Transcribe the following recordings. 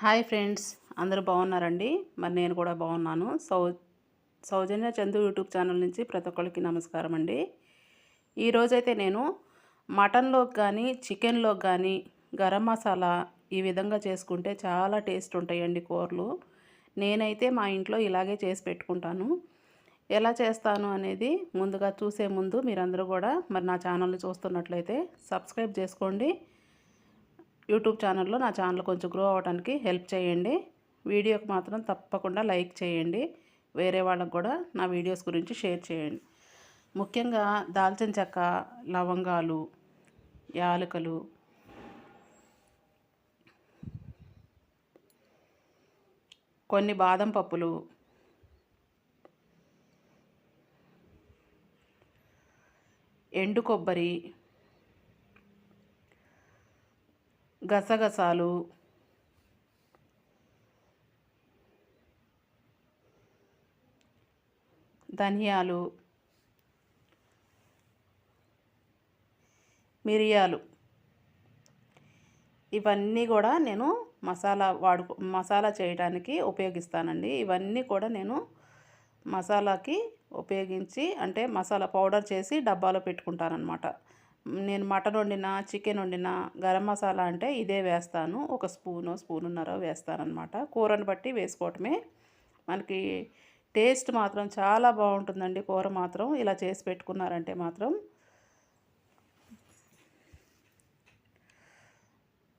Hi friends అందరూ బాగున్నారండి? మరి నేను కూడా బాగున్నాను. సౌ సౌజన్య చందు యూట్యూబ్ ఛానల్ నుంచి ప్రతి ఒక్కరికి నమస్కారం అండి. ఈరోజైతే నేను మటన్లోకి కానీ చికెన్లోకి కానీ గరం మసాలా ఈ విధంగా చేసుకుంటే చాలా టేస్ట్ ఉంటాయండి కూరలు. నేనైతే మా ఇంట్లో ఇలాగే చేసి పెట్టుకుంటాను. ఎలా చేస్తాను అనేది ముందుగా చూసే ముందు మీరందరూ కూడా మరి నా ఛానల్ని చూస్తున్నట్లయితే సబ్స్క్రైబ్ చేసుకోండి. యూట్యూబ్ ఛానల్లో నా ఛానల్ కొంచెం గ్రో అవ్వడానికి హెల్ప్ చేయండి. వీడియోకి మాత్రం తప్పకుండా లైక్ చేయండి. వేరే వాళ్ళకు కూడా నా వీడియోస్ గురించి షేర్ చేయండి. ముఖ్యంగా దాల్చిన చెక్క లవంగాలు యాలకులు కొన్ని బాదం పప్పులు ఎండు కొబ్బరి గసగసాలు. ధనియాలు. మిరియాలు. ఇవన్నీ కూడా నేను మసాలా వాడుకో మసాలా చేయడానికి ఉపయోగిస్తానండి. ఇవన్నీ కూడా నేను మసాలాకి ఉపయోగించి అంటే మసాలా పౌడర్ చేసి డబ్బాలో పెట్టుకుంటానమాట నేను మటన్ వండిన చికెన్ వండిన గరం మసాలా అంటే ఇదే వేస్తాను. ఒక స్పూను స్పూనున్నర వేస్తానమాట కూరని బట్టి వేసుకోవటమే. మనకి టేస్ట్ మాత్రం చాలా బాగుంటుందండి కూర మాత్రం. ఇలా చేసి పెట్టుకున్నారంటే మాత్రం.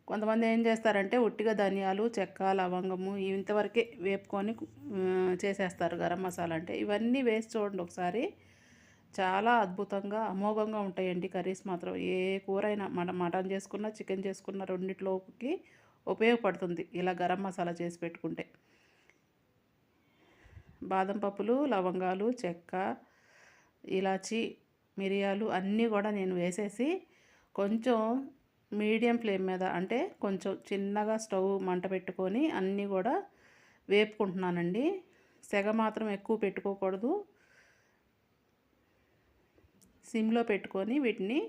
కొంతమంది ఏం చేస్తారంటే ఉట్టిగా ధనియాలు చెక్క లవంగము ఇంతవరకే వేపుకొని చేసేస్తారు గరం మసాలా అంటే. ఇవన్నీ వేసి చూడండి ఒకసారి. చాలా అద్భుతంగా అమోఘంగా ఉంటాయండి కర్రీస్ మాత్రం. ఏ కూర అయినా మన మటన్ చేసుకున్న చికెన్ చేసుకున్న రెండిట్లోకి ఉపయోగపడుతుంది ఇలా గరం మసాలా చేసి పెట్టుకుంటే. బాదం పప్పులు లవంగాలు చెక్క ఇలాచి మిరియాలు అన్నీ కూడా నేను వేసేసి కొంచెం మీడియం ఫ్లేమ్ మీద అంటే కొంచెం చిన్నగా స్టవ్ మంట పెట్టుకొని అన్నీ కూడా వేపుకుంటున్నానండి. సెగ మాత్రం ఎక్కువ పెట్టుకోకూడదు. సిమ్లో పెట్టుకొని వీటిని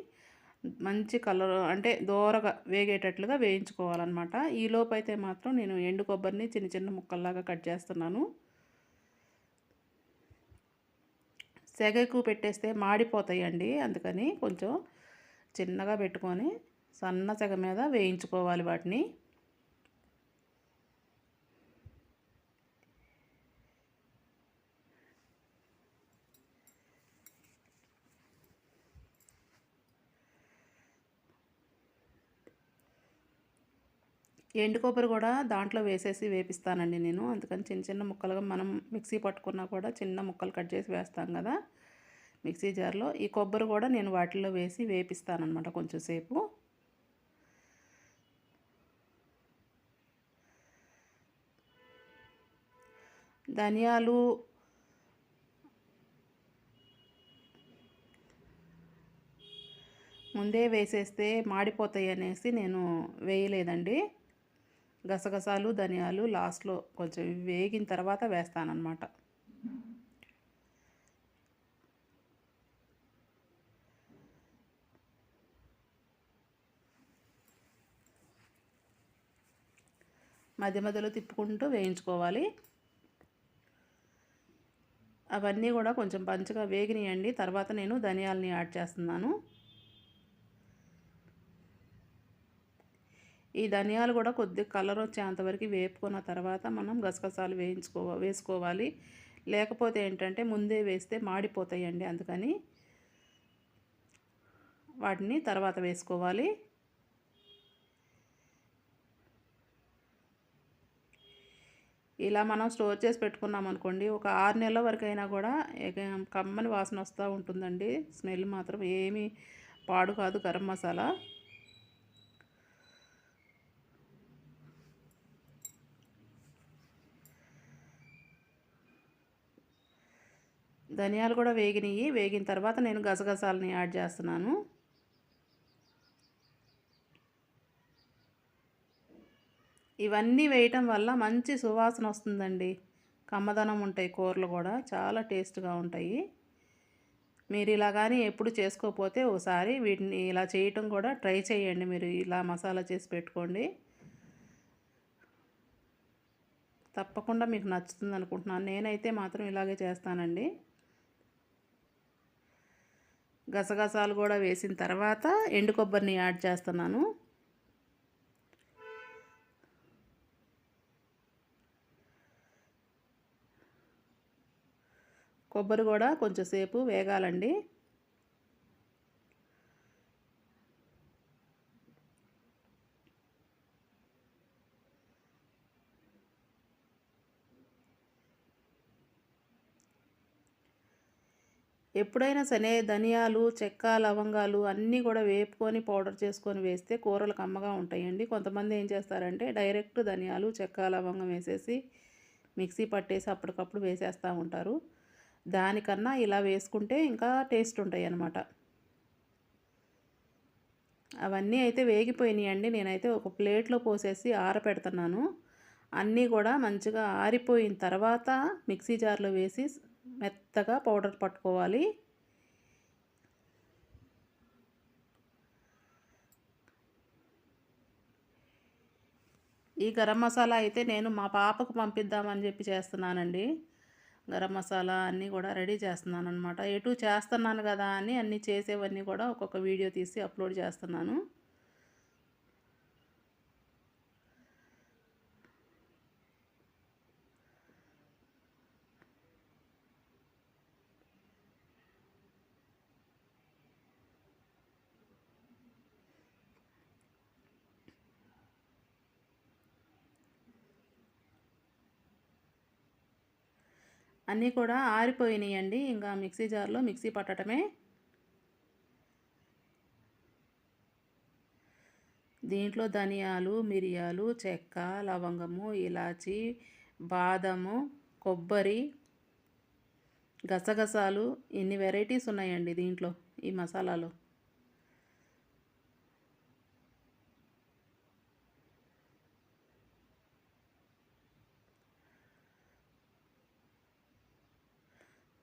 మంచి కలర్ అంటే దూరగా వేగేటట్లుగా వేయించుకోవాలన్నమాట. ఈలోపు అయితే మాత్రం నేను ఎండు కొబ్బరిని చిన్న చిన్న ముక్కల్లాగా కట్ చేస్తున్నాను. సెగ ఎక్కువ పెట్టేస్తే మాడిపోతాయండి అందుకని కొంచెం చిన్నగా పెట్టుకొని సన్న సెగ మీద వేయించుకోవాలి వాటిని. ఎండు కొబ్బరి కూడా దాంట్లో వేసేసి వేపిస్తానండి నేను. అందుకని చిన్న చిన్న ముక్కలుగా మనం మిక్సీ పట్టుకున్నా కూడా చిన్న ముక్కలు కట్ చేసి వేస్తాం కదా. మిక్సీ జార్లో ఈ కొబ్బరి కూడా నేను వాటిల్లో వేసి వేపిస్తానమాట కొంచెం సేపు. ధనియాలు ముందే వేసేస్తే మాడిపోతాయి అనేసి నేను వేయలేదండి. గసగసాలు ధనియాలు లాస్ట్లో కొంచెం వేగిన తర్వాత వేస్తానన్నమాట. మధ్య మధ్యలో తిప్పుకుంటూ వేయించుకోవాలి. అవన్నీ కూడా కొంచెం పంచగా వేగినాయండి. తర్వాత నేను ధనియాలని యాడ్ చేస్తున్నాను. ఈ ధనియాలు కూడా కొద్దిగా కలర్ వచ్చేంతవరకు వేపుకున్న తర్వాత మనం గసగసాలు వేయించుకో వేసుకోవాలి. లేకపోతే ఏంటంటే ముందే వేస్తే మాడిపోతాయండి అందుకని వాటిని తర్వాత వేసుకోవాలి. ఇలా మనం స్టోర్ చేసి పెట్టుకున్నాం అనుకోండి ఒక ఆరు నెలల వరకు అయినా కూడా కమ్మని వాసన వస్తూ ఉంటుందండి. స్మెల్ మాత్రం ఏమీ పాడు కాదు గరం మసాలా. ధనియాలు కూడా వేగినాయి వేగిన తర్వాత నేను గసగసాలని యాడ్ చేస్తున్నాను. ఇవన్నీ వేయటం వల్ల మంచి సువాసన వస్తుందండి. కమ్మదనం ఉంటాయి కూరలు కూడా చాలా టేస్ట్గా ఉంటాయి. మీరు ఇలా కానీ ఎప్పుడు చేసుకోకపోతే ఒకసారి వీటిని ఇలా చేయటం కూడా ట్రై చేయండి మీరు ఇలా మసాలా చేసి పెట్టుకోండి. తప్పకుండా మీకు నచ్చుతుంది అనుకుంటున్నాను నేనైతే మాత్రం ఇలాగే చేస్తానండి. గసగసాలు కూడా వేసిన తర్వాత ఎండు కొబ్బరిని యాడ్ చేస్తున్నాను. కొబ్బరి కూడా కొంచెం సేపు వేగాలండి. ఎప్పుడైనా సరే ధనియాలు చెక్క లవంగాలు అన్నీ కూడా వేపుకొని పౌడర్ చేసుకొని వేస్తే కూరలు కమ్మగా ఉంటాయండి. కొంతమంది ఏం చేస్తారంటే డైరెక్ట్ ధనియాలు చెక్క లవంగం వేసేసి మిక్సీ పట్టేసి అప్పటికప్పుడు వేసేస్తూ ఉంటారు. దానికన్నా ఇలా వేసుకుంటే ఇంకా టేస్ట్ ఉంటాయి అన్నమాట అవన్నీ అయితే వేగిపోయినాయండి. నేనైతే ఒక ప్లేట్లో పోసేసి ఆరపెడుతున్నాను. అన్నీ కూడా మంచిగా ఆరిపోయిన తర్వాత మిక్సీ జార్లో వేసి మెత్తగా పౌడర్ పట్టుకోవాలి. ఈ గరం మసాలా అయితే నేను మా పాపకు పంపిద్దామని చెప్పి చేస్తున్నానండి. గరం మసాలా అన్నీ కూడా రెడీ చేస్తున్నాను అనమాట ఎటు చేస్తున్నాను కదా అని అన్నీ చేసేవన్నీ కూడా ఒక్కొక్క వీడియో తీసి అప్లోడ్ చేస్తున్నాను. అన్నీ కూడా ఆరిపోయినాయండి. ఇంకా మిక్సీ జార్లో మిక్సీ పట్టడమే దీంట్లో ధనియాలు మిరియాలు చెక్క లవంగము ఇలాచి బాదము కొబ్బరి గసగసాలు ఇన్ని వెరైటీస్ ఉన్నాయండి దీంట్లో ఈ మసాలాలో.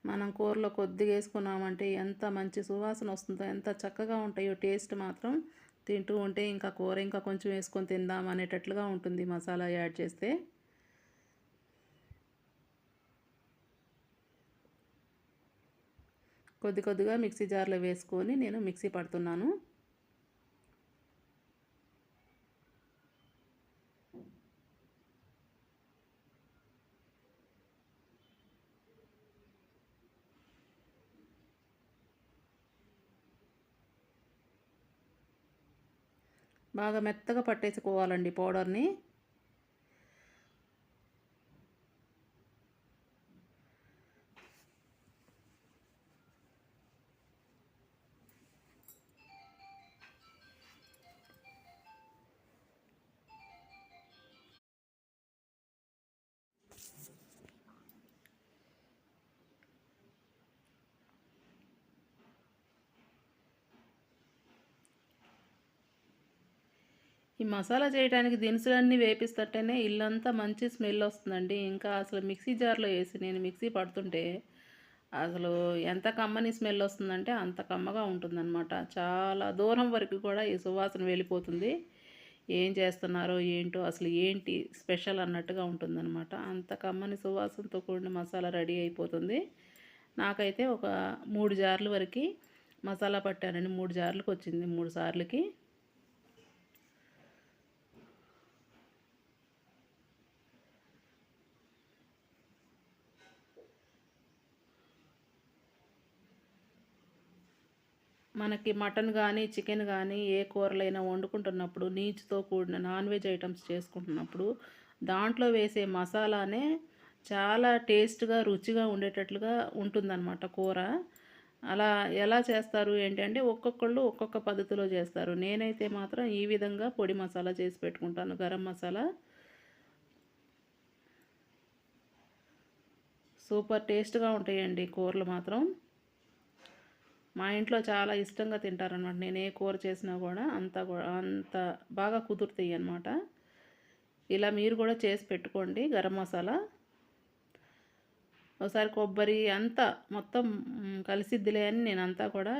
మనం కూరలో కొద్దిగా వేసుకున్నామంటే ఎంత మంచి సువాసన వస్తుందో ఎంత చక్కగా ఉంటాయో టేస్ట్ మాత్రం తింటూ ఉంటే ఇంకా కూర ఇంకా కొంచెం వేసుకొని తిందాం అనేటట్లుగా ఉంటుంది మసాలా యాడ్ చేస్తే. కొద్ది కొద్దిగా మిక్సీ జార్లో వేసుకొని నేను మిక్సీ పడుతున్నాను. బాగా మెత్తగా పట్టేసుకోవాలండి పౌడర్ని. ఈ మసాలా చేయడానికి దినుసులన్నీ వేపిస్తేనే ఇల్లంతా మంచి స్మెల్ వస్తుందండి. ఇంకా అసలు మిక్సీ జార్లో వేసి నేను మిక్సీ పడుతుంటే అసలు ఎంత కమ్మని స్మెల్ వస్తుందంటే అంత కమ్మగా ఉంటుందన్నమాట. చాలా దూరం వరకు కూడా ఈ సువాసన వెళ్ళిపోతుంది. ఏం చేస్తున్నారో ఏంటో అసలు ఏంటి స్పెషల్ అన్నట్టుగా ఉంటుందన్నమాట. అంత కమ్మని సువాసనతో కూడిన మసాలా రెడీ అయిపోతుంది. నాకైతే ఒక మూడు జార్ల వరకు మసాలా పట్టానండి. మూడు జార్లకు వచ్చింది మూడు సార్లకి. మనకి మటన్ కానీ చికెన్ కానీ ఏ కూరలైనా వండుకుంటున్నప్పుడు నీచుతో కూడిన నాన్ వెజ్ ఐటమ్స్ చేసుకుంటున్నప్పుడు దాంట్లో వేసే మసాలానే చాలా టేస్ట్గా రుచిగా ఉండేటట్లుగా ఉంటుందన్నమాట కూర. అలా ఎలా చేస్తారు ఏంటంటే ఒక్కొక్కళ్ళు ఒక్కొక్క పద్ధతిలో చేస్తారు. నేనైతే మాత్రం ఈ విధంగా పొడి మసాలా చేసి పెట్టుకుంటాను. గరం మసాలా. సూపర్ టేస్ట్గా ఉంటాయండి కూరలు మాత్రం. మా ఇంట్లో చాలా ఇష్టంగా తింటారనమాట నేను ఏ కూర చేసినా కూడా అంత అంత బాగా కుదురుతాయి అనమాట ఇలా మీరు కూడా చేసి పెట్టుకోండి గరం మసాలా. ఒకసారి కొబ్బరి అంతా మొత్తం కలిసిద్దిలే అని నేను అంతా కూడా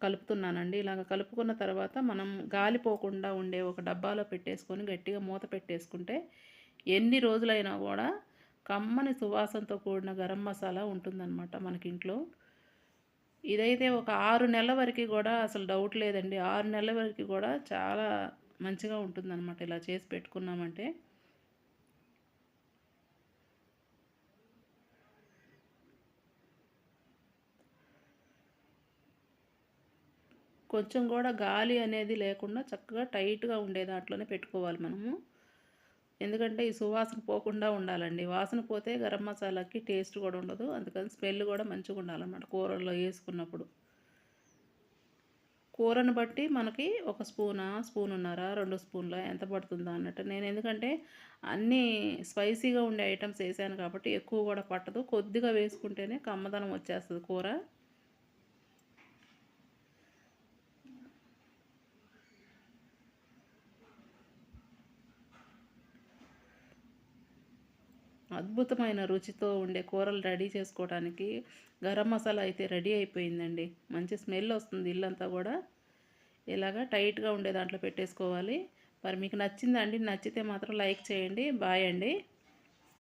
కలుపుతున్నానండి. ఇలాగ కలుపుకున్న తర్వాత మనం గాలిపోకుండా ఉండే ఒక డబ్బాలో పెట్టేసుకొని గట్టిగా మూత పెట్టేసుకుంటే ఎన్ని రోజులైనా కూడా కమ్మని సువాసనతో కూడిన గరం మసాలా ఉంటుందన్నమాట మనకి ఇంట్లో. ఇదైతే ఒక ఆరు నెలల వరకు కూడా అసలు డౌట్ లేదండి. ఆరు నెలల వరకు కూడా చాలా మంచిగా ఉంటుందన్నమాట ఇలా చేసి పెట్టుకున్నామంటే. కొంచెం కూడా గాలి అనేది లేకుండా చక్కగా టైట్గా ఉండే దాంట్లోనే పెట్టుకోవాలి మనము. ఎందుకంటే ఈ సువాసన పోకుండా ఉండాలండి. వాసన పోతే గరం మసాలాకి టేస్ట్ కూడా ఉండదు. అందుకని స్మెల్ కూడా మంచిగా ఉండాలన్నమాట కూరల్లో వేసుకున్నప్పుడు. కూరను బట్టి మనకి ఒక స్పూనా స్పూన్ ఉన్నారా రెండు స్పూన్ల ఎంత పడుతుందా అన్నట్టు. నేను ఎందుకంటే అన్నీ స్పైసీగా ఉండే ఐటమ్స్ వేసాను కాబట్టి ఎక్కువ కూడా పట్టదు. కొద్దిగా వేసుకుంటేనే కమ్మదనం వచ్చేస్తుంది కూర. అద్భుతమైన రుచితో ఉండే కూరలు రెడీ చేసుకోవడానికి గరం మసాలా అయితే రెడీ అయిపోయిందండి. మంచి స్మెల్ వస్తుంది ఇల్లంతా కూడా. ఇలాగా టైట్గా ఉండే దాంట్లో పెట్టేసుకోవాలి. మరి మీకు నచ్చిందండి నచ్చితే మాత్రం లైక్ చేయండి బాయ్ అండి.